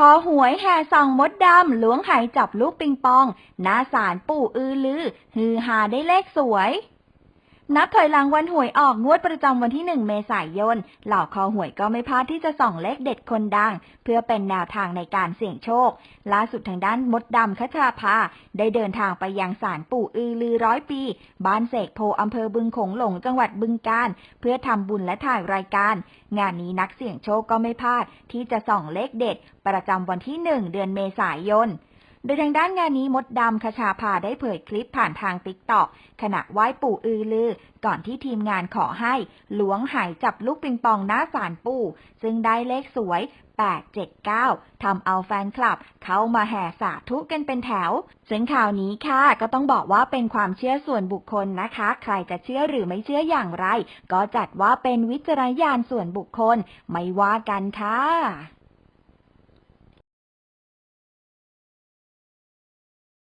คอหวยแห่ส่องมดดำล้วงไหจับลูกปิงปอง หน้าสารปู่อือลือ ฮือฮาได้เลขสวย นับถอยหลังวันหวยออกงวดประจำวันที่หนึ่งเมษายน เหล่าคอหวยก็ไม่พลาดที่จะส่องเลขเด็ดคนดัง เพื่อเป็นแนวทางในการเสี่ยงโชค ล่าสุดทางด้านมดดำคชาภา ได้เดินทางไปยังศาลปู่อือลือร้อยปี บ้านเสกโพอำเภอบึงโขงหลงจังหวัดบึงกาฬเพื่อทำบุญและถ่ายรายการ งานนี้นักเสี่ยงโชคก็ไม่พลาดที่จะส่องเลขเด็ด ประจำวันที่หนึ่งเดือนเมษายน โดยทางด้านงานนี้มดดำคชาภาได้เผยคลิปผ่านทางติ๊กตอกขณะไหว้ปู่อือลือ ก่อนที่ทีมงานขอให้หลวงหายจับลูกปิงปองหน้าศาลปู่ ซึ่งได้เลขสวย 879 ทำเอาแฟนคลับ เข้ามาแห่สาธุกันเป็นแถว ซึ่งข่าวนี้ค่ะ ก็ต้องบอกว่าเป็นความเชื่อส่วนบุคคลนะคะ ใครจะเชื่อหรือไม่เชื่ออย่างไร ก็จัดว่าเป็นวิจารณญาณส่วนบุคคล ไม่ว่ากันค่ะ